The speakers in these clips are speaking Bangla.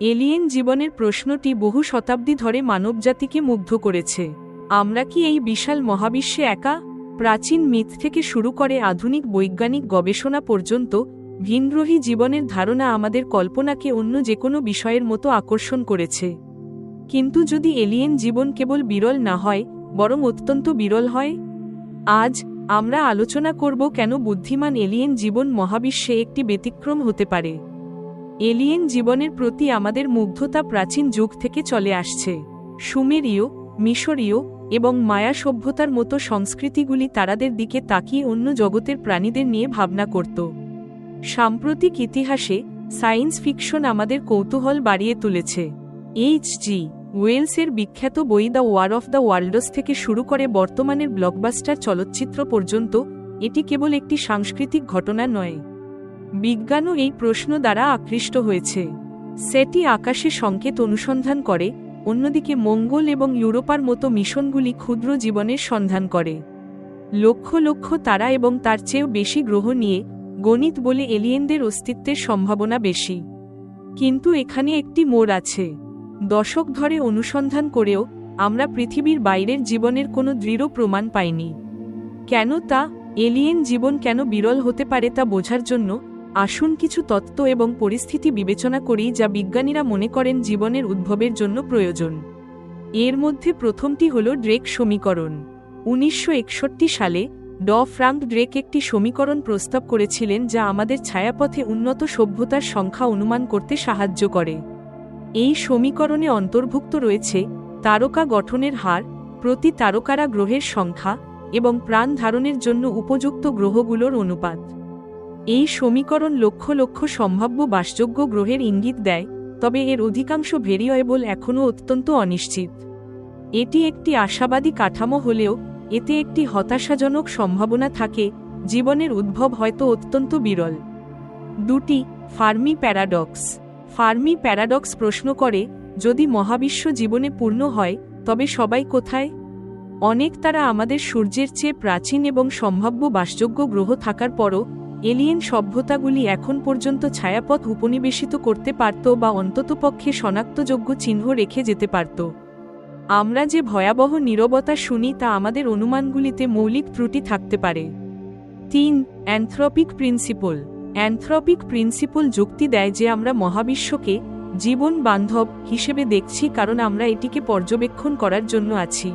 এলিয়েন জীবনের প্রশ্নটি বহু শতাব্দী ধরে মানবজাতিকে মুগ্ধ করেছে। আমরা কি এই বিশাল মহাবিশ্বে একা? প্রাচীন মিথ থেকে শুরু করে আধুনিক বৈজ্ঞানিক গবেষণা পর্যন্ত ভিনগ্রহী জীবনের ধারণা আমাদের কল্পনাকে অন্য যে কোনো বিষয়ের মতো আকর্ষণ করেছে। কিন্তু যদি এলিয়েন জীবন কেবল বিরল না হয়, বরং অত্যন্ত বিরল হয়? আজ আমরা আলোচনা করব কেন বুদ্ধিমান এলিয়েন জীবন মহাবিশ্বে একটি ব্যতিক্রম হতে পারে। এলিয়েন জীবনের প্রতি আমাদের মুগ্ধতা প্রাচীন যুগ থেকে চলে আসছে। সুমেরীয়, মিশরীয় এবং মায়া সভ্যতার মতো সংস্কৃতিগুলি তারাদের দিকে তাকিয়ে অন্য জগতের প্রাণীদের নিয়ে ভাবনা করত। সাম্প্রতিক ইতিহাসে সায়েন্স ফিকশন আমাদের কৌতূহল বাড়িয়ে তুলেছে। এইচ জি ওয়েলসের বিখ্যাত বই the war of the worlds থেকে শুরু করে বর্তমানের ব্লকবাস্টার চলচ্চিত্র পর্যন্ত এটি কেবল একটি সাংস্কৃতিক ঘটনা নয়। বিজ্ঞানও এই প্রশ্ন দ্বারা আকৃষ্ট হয়েছে। সেটি আকাশে সংকেত অনুসন্ধান করে, অন্যদিকে মঙ্গল এবং ইউরোপার মতো মিশনগুলি ক্ষুদ্র জীবনের সন্ধান করে। লক্ষ লক্ষ তারা এবং তার চেয়েও বেশি গ্রহ নিয়ে গণিত বলে এলিয়েনদের অস্তিত্বের সম্ভাবনা বেশি। কিন্তু এখানে একটি মোড় আছে। দশক ধরে অনুসন্ধান করেও আমরা পৃথিবীর বাইরের জীবনের কোনো দৃঢ় প্রমাণ পাইনি। কেন তা, এলিয়েন জীবন কেন বিরল হতে পারে তা বোঝার জন্য আসুন কিছু তত্ত্ব এবং পরিস্থিতি বিবেচনা করি যা বিজ্ঞানীরা মনে করেন জীবনের উদ্ভবের জন্য প্রয়োজন। এর মধ্যে প্রথমটি হল ড্রেক সমীকরণ। উনিশশো একষট্টি সালে ড ফ্রাঙ্ক ড্রেক একটি সমীকরণ প্রস্তাব করেছিলেন যা আমাদের ছায়াপথে উন্নত সভ্যতার সংখ্যা অনুমান করতে সাহায্য করে। এই সমীকরণে অন্তর্ভুক্ত রয়েছে তারকা গঠনের হার, প্রতি তারকারা গ্রহের সংখ্যা এবং প্রাণ ধারণের জন্য উপযুক্ত গ্রহগুলোর অনুপাত। এই সমীকরণ লক্ষ লক্ষ সম্ভাব্য বাসযোগ্য গ্রহের ইঙ্গিত দেয়, তবে এর অধিকাংশ ভেরিয়েবল এখনও অত্যন্ত অনিশ্চিত। এটি একটি আশাবাদী কাঠামো হলেও, এতে একটি হতাশাজনক সম্ভাবনা থাকে, জীবনের উদ্ভব হয়তো অত্যন্ত বিরল। দুটি, ফার্মি প্যারাডক্স। ফার্মি প্যারাডক্স প্রশ্ন করে, যদি মহাবিশ্ব জীবনে পূর্ণ হয়, তবে সবাই কোথায়? অনেক তারা আমাদের সূর্যের চেয়ে প্রাচীন এবং সম্ভাব্য বাসযোগ্য গ্রহ থাকার পরও এলিয়েন সভ্যতাগুলি এখন পর্যন্ত ছায়াপথ উপনিবেশিত করতে পারত বা অন্ততপক্ষে শনাক্তযোগ্য চিহ্ন রেখে যেতে পারত। আমরা যে ভয়াবহ নীরবতা শুনি তা আমাদের অনুমানগুলিতে মৌলিক ত্রুটি থাকতে পারে। তিন, অ্যান্থ্রপিক প্রিন্সিপল। অ্যান্থ্রপিক প্রিন্সিপল যুক্তি দেয় যে আমরা মহাবিশ্বকে জীবন বান্ধব হিসেবে দেখছি কারণ আমরা এটিকে পর্যবেক্ষণ করার জন্য আছি।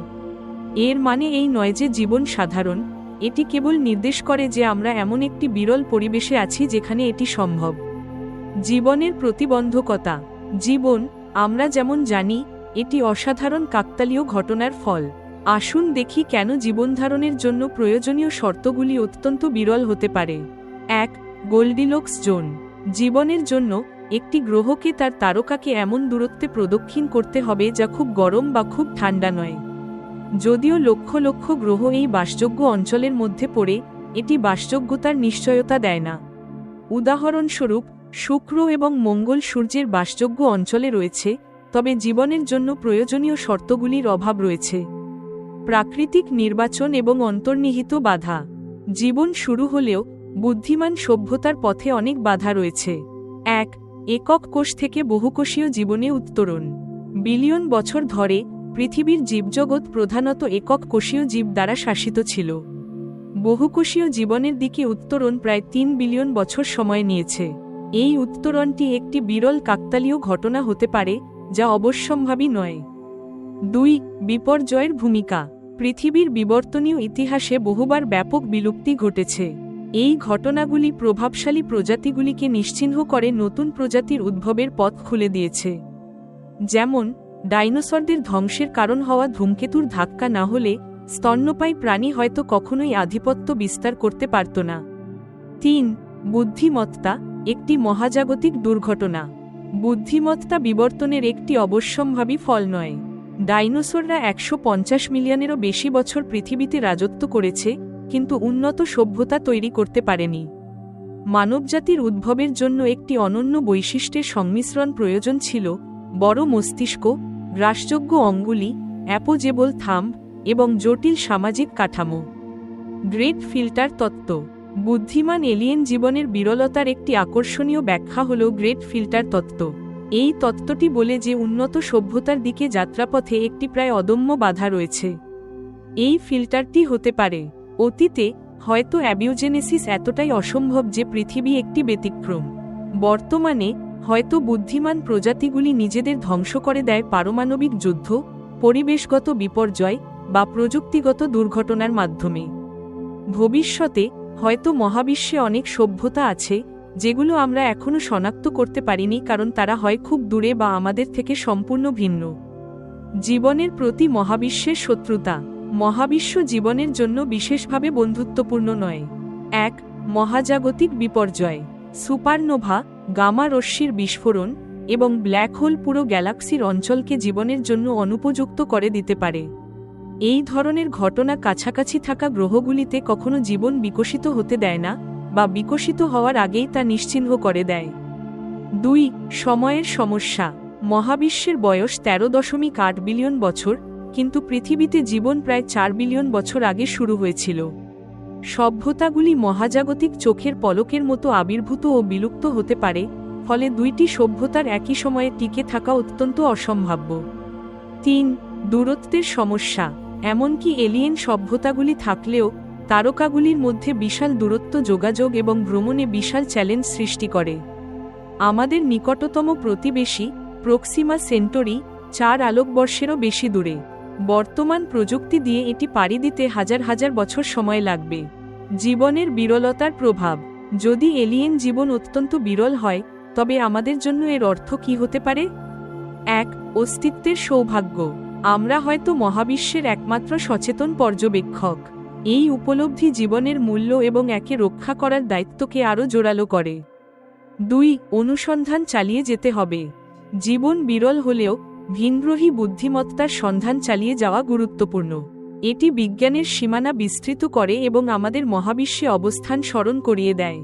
এর মানে এই নয় যে জীবন সাধারণ এটি কেবল নির্দেশ করে যে আমরা এমন একটি বিরল পরিবেশে আছি যেখানে এটি সম্ভব। জীবনের প্রতিবন্ধকতা। জীবন, আমরা যেমন জানি, এটি অসাধারণ কাকতালীয় ঘটনার ফল। আসুন দেখি কেন জীবনধারণের জন্য প্রয়োজনীয় শর্তগুলি অত্যন্ত বিরল হতে পারে। এক, গোল্ডিলোক্স জোন। জীবনের জন্য, একটি গ্রহকে তার তারকাকে এমন দূরত্বে প্রদক্ষিণ করতে হবে যা খুব গরম বা খুব ঠান্ডা নয়। যদিও লক্ষ লক্ষ গ্রহ এই বাসযোগ্য অঞ্চলের মধ্যে পড়ে, এটি বাসযোগ্যতার নিশ্চয়তা দেয় না। উদাহরণস্বরূপ, শুক্র এবং মঙ্গল সূর্যের বাসযোগ্য অঞ্চলে রয়েছে, তবে জীবনের জন্য প্রয়োজনীয় শর্তগুলির অভাব রয়েছে। প্রাকৃতিক নির্বাচন এবং অন্তর্নিহিত বাধা। জীবন শুরু হলেও, বুদ্ধিমান সভ্যতার পথে অনেক বাধা রয়েছে। এক, একক কোষ থেকে বহুকোষীয় জীবনে উত্তরণ। বিলিয়ন বছর ধরে পৃথিবীর জীবজগৎ প্রধানত একক কোষীয় জীব দ্বারা শাসিত ছিল। বহুকোষীয় জীবনের দিকে উত্তরণ প্রায় তিন বিলিয়ন বছর সময় নিয়েছে। এই উত্তরণটি একটি বিরল কাকতালীয় ঘটনা হতে পারে, যা অবশ্যম্ভাবী নয়। দুই, বিপর্যয়ের ভূমিকা। পৃথিবীর বিবর্তনীয় ইতিহাসে বহুবার ব্যাপক বিলুপ্তি ঘটেছে। এই ঘটনাগুলি প্রভাবশালী প্রজাতিগুলিকে নিশ্চিহ্ন করে নতুন প্রজাতির উদ্ভবের পথ খুলে দিয়েছে। যেমন ডাইনোসরদের ধ্বংসের কারণ হওয়া ধূমকেতুর ধাক্কা না হলে স্তন্যপায়ী প্রাণী হয়তো কখনোই আধিপত্য বিস্তার করতে পারত না। তিন, বুদ্ধিমত্তা একটি মহাজাগতিক দুর্ঘটনা। বুদ্ধিমত্তা বিবর্তনের একটি অবশ্যম্ভাবী ফল নয়। ডাইনোসররা একশো পঞ্চাশ মিলিয়নেরও বেশি বছর পৃথিবীতে রাজত্ব করেছে, কিন্তু উন্নত সভ্যতা তৈরি করতে পারেনি। মানবজাতির উদ্ভবের জন্য একটি অনন্য বৈশিষ্ট্যের সংমিশ্রণ প্রয়োজন ছিল বড় মস্তিষ্ক গ্রাসযোগ্য অঙ্গুলি, অ্যাপোজেবল থাম্ব এবং জটিল সামাজিক কাঠামো। গ্রেট ফিল্টার তত্ত্ব। বুদ্ধিমান এলিয়েন জীবনের বিরলতার একটি আকর্ষণীয় ব্যাখ্যা হল গ্রেট ফিল্টার তত্ত্ব। এই তত্ত্বটি বলে যে উন্নত সভ্যতার দিকে যাত্রাপথে একটি প্রায় অদম্য বাধা রয়েছে। এই ফিল্টারটি হতে পারে। অতীতে হয়তো অ্যাবিওজেনেসিস এতটাই অসম্ভব যে পৃথিবী একটি ব্যতিক্রম। বর্তমানে হয়তো বুদ্ধিমান প্রজাতিগুলি নিজেদের ধ্বংস করে দেয় পারমাণবিক যুদ্ধ, পরিবেশগত বিপর্যয় বা প্রযুক্তিগত দুর্ঘটনার মাধ্যমে। ভবিষ্যতে হয়তো মহাবিশ্বে অনেক সভ্যতা আছে, যেগুলো আমরা এখনও শনাক্ত করতে পারিনি কারণ তারা হয় খুব দূরে বা আমাদের থেকে সম্পূর্ণ ভিন্ন। জীবনের প্রতি মহাবিশ্বের শত্রুতা। মহাবিশ্ব জীবনের জন্য বিশেষভাবে বন্ধুত্বপূর্ণ নয়। এক, মহাজাগতিক বিপর্যয়। সুপারনোভা গামা রশ্মির বিস্ফোরণ এবং ব্ল্যাক হোল পুরো গ্যালাক্সির অঞ্চলকে জীবনের জন্য অনুপযুক্ত করে দিতে পারে। এই ধরনের ঘটনা কাছাকাছি থাকা গ্রহগুলিতে কখনো জীবন বিকশিত হতে দেয় না বা বিকশিত হওয়ার আগেই তা নিশ্চিহ্ন করে দেয়। দুই, সময়ের সমস্যা। মহাবিশ্বের বয়স তেরো দশমিক আট বিলিয়ন বছর, কিন্তু পৃথিবীতে জীবন প্রায় চার বিলিয়ন বছর আগে শুরু হয়েছিল। সভ্যতাগুলি মহাজাগতিক চোখের পলকের মতো আবির্ভূত ও বিলুপ্ত হতে পারে, ফলে দুইটি সভ্যতার একই সময়ে টিকে থাকা অত্যন্ত অসম্ভাব্য। তিন, দূরত্বের সমস্যা। এমনকি এলিয়েন সভ্যতাগুলি থাকলেও, তারকাগুলির মধ্যে বিশাল দূরত্ব যোগাযোগ এবং ভ্রমণে বিশাল চ্যালেঞ্জ সৃষ্টি করে। আমাদের নিকটতম প্রতিবেশী প্রক্সিমা সেন্টরি চার আলোকবর্ষেরও বেশি দূরে। বর্তমান প্রযুক্তি দিয়ে এটি পাড়ি দিতে হাজার হাজার বছর সময় লাগবে। জীবনের বিরলতার প্রভাব। যদি এলিয়েন জীবন অত্যন্ত বিরল হয়, তবে আমাদের জন্য এর অর্থ কি হতে পারে? এক, অস্তিত্বের সৌভাগ্য। আমরা হয়তো মহাবিশ্বের একমাত্র সচেতন পর্যবেক্ষক। এই উপলব্ধি জীবনের মূল্য এবং একে রক্ষা করার দায়িত্বকে আরও জোরালো করে। দুই, অনুসন্ধান চালিয়ে যেতে হবে। জীবন বিরল হলেও ভিনগ্রহী বুদ্ধিমত্তার সন্ধান চালিয়ে যাওয়া গুরুত্বপূর্ণ। এটি বিজ্ঞানের সীমানা বিস্তৃত করে এবং আমাদের মহাবিশ্বে অবস্থান স্মরণ করিয়ে দেয়।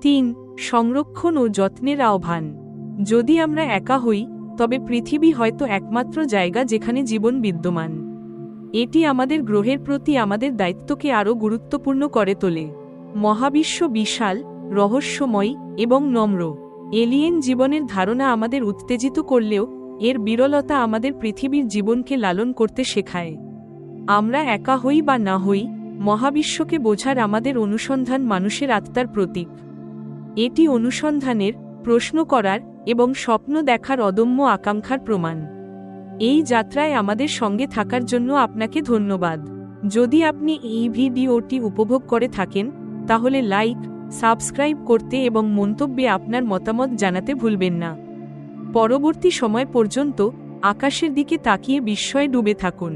তিন, সংরক্ষণ ও যত্নের আহ্বান। যদি আমরা একা হই, তবে পৃথিবী হয়তো একমাত্র জায়গা যেখানে জীবন বিদ্যমান। এটি আমাদের গ্রহের প্রতি আমাদের দায়িত্বকে আরও গুরুত্বপূর্ণ করে তোলে। মহাবিশ্ব বিশাল, রহস্যময় এবং নম্র। এলিয়েন জীবনের ধারণা আমাদের উত্তেজিত করলেও এর বিরলতা আমাদের পৃথিবীর জীবনকে লালন করতে শেখায়। আমরা একা হই বা না হই, মহাবিশ্বকে বোঝার আমাদের অনুসন্ধান মানুষের আত্মার প্রতীক। এটি অনুসন্ধানের, প্রশ্ন করার এবং স্বপ্ন দেখার অদম্য আকাঙ্ক্ষার প্রমাণ। এই যাত্রায় আমাদের সঙ্গে থাকার জন্য আপনাকে ধন্যবাদ। যদি আপনি এই ভিডিওটি উপভোগ করে থাকেন, তাহলে লাইক, সাবস্ক্রাইব করতে এবং মন্তব্যে আপনার মতামত জানাতে ভুলবেন না। পরবর্তী সময় পর্যন্ত আকাশের দিকে তাকিয়ে বিস্ময়ে ডুবে থাকুন।